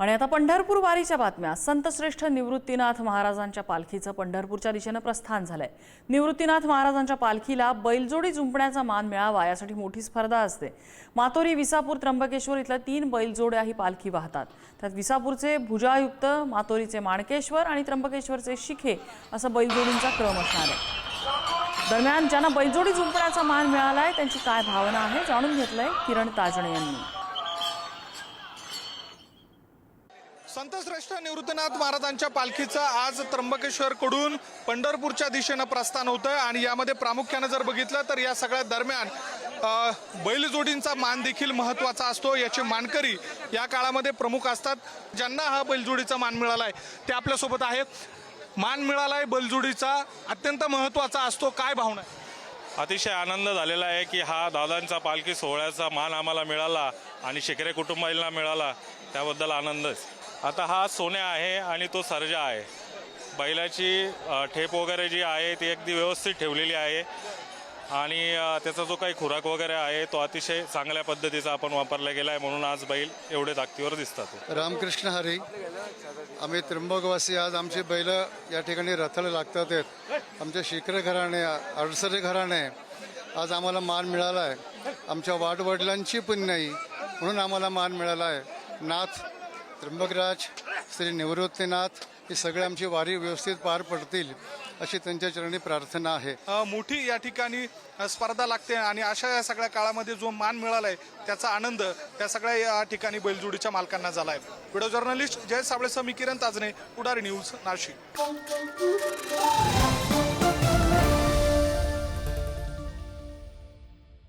आणि आता पंढरपूर वारीच्या बातम्या. संतश्रेष्ठ निवृत्तीनाथ महाराजांच्या पालखीचं पंढरपूरच्या दिशेनं प्रस्थान झालंय. निवृत्तीनाथ महाराजांच्या पालखीला बैलजोडी जुंपण्याचा मान मिळावा यासाठी मोठी स्पर्धा असते. मातोरी विसापूर त्र्यंबकेश्वर इथल्या तीन बैलजोड्या ही पालखी वाहतात. त्यात विसापूरचे भुजायुक्त मातोरीचे माणकेश्वर आणि त्र्यंबकेश्वरचे शिखे असं बैलजोडींचा क्रम असणार आहे. दरम्यान ज्यांना बैलजोडी जुंपण्याचा मान मिळालाय त्यांची काय भावना आहे जाणून घेतलंय किरण ताजणे यांनी. संतश्रेष्ठ निवृत्तनाथ महाराजांच्या पालखीचं आज त्र्यंबकेश्वरकडून पंढरपूरच्या दिशेनं प्रस्थान होतं आणि यामध्ये प्रामुख्यानं जर बघितलं तर या सगळ्या दरम्यान बैलजोडींचा मान देखील महत्त्वाचा असतो याचे मानकरी या काळामध्ये प्रमुख असतात ज्यांना हा बैलजोडीचा मान मिळाला आहे ते आपल्यासोबत आहेत. मान मिळाला आहे बैलजोडीचा अत्यंत महत्त्वाचा असतो काय भावना आहे? अतिशय आनंद झालेला आहे की हा दादांचा पालखी सोहळ्याचा मान आम्हाला मिळाला आणि शेकरे कुटुंबाला मिळाला त्याबद्दल आनंदच. आता हा सोन्या आहे आणि तो सर्जा आहे. बैलाची ठेप वगैरे जी आहे ती अगदी व्यवस्थित ठेवलेली आहे. आणि त्याचा जो काही खुराक वगैरे आहे तो अतिशय चांगल्या पद्धतीचा आपण वापरला गेला आहे म्हणून आज बैल एवढे ताकदीवर दिसतात. रामकृष्ण हरी आम्ही त्र्यंबकवासी आज आमची बैल या ठिकाणी रथाला लागतात. आहेत आमचे शिखरे घराणे अडसरे घराणे आज आम्हाला मान मिळाला आहे आमच्या वाडवडिलांची नाही म्हणून आम्हाला मान मिळाला आहे नाथ त्र्यंबकराज श्री निवृत्तीनाथ ही सगळे आमची वारी व्यवस्थित पार पडतील अशी त्यांच्या चरणी प्रार्थना आहे. मोठी या ठिकाणी स्पर्धा लागते आणि अशा या सगळ्या काळामध्ये जो मान मिळालाय त्याचा आनंद त्या सगळ्या या ठिकाणी बैलजोडीच्या मालकांना झालाय. व्हिडिओ जर्नलिस्ट जय साबळेसह मी किरण ताजने पुढारी न्यूज नाशिक.